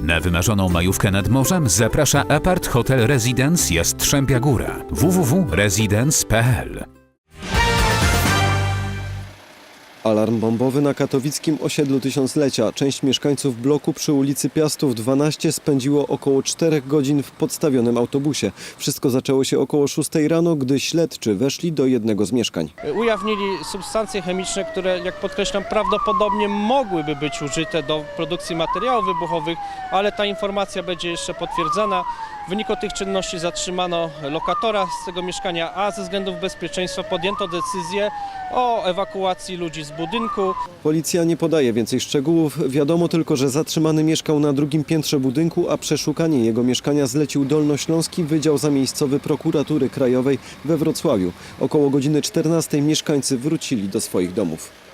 Na wymarzoną majówkę nad morzem zaprasza Apart Hotel Residence Jastrzębia Góra. www.residence.pl Alarm bombowy na katowickim osiedlu Tysiąclecia. Część mieszkańców bloku przy ulicy Piastów 12 spędziło około 4 godzin w podstawionym autobusie. Wszystko zaczęło się około 6 rano, gdy śledczy weszli do jednego z mieszkań. ujawnili substancje chemiczne, które, jak podkreślam, prawdopodobnie mogłyby być użyte do produkcji materiałów wybuchowych, ale ta informacja będzie jeszcze potwierdzana. W wyniku tych czynności zatrzymano lokatora z tego mieszkania, a ze względów bezpieczeństwa podjęto decyzję o ewakuacji ludzi z budynku. Policja nie podaje więcej szczegółów. Wiadomo tylko, że zatrzymany mieszkał na drugim piętrze budynku, a przeszukanie jego mieszkania zlecił Dolnośląski Wydział Zamiejscowy Prokuratury Krajowej we Wrocławiu. Około godziny 14 mieszkańcy wrócili do swoich domów.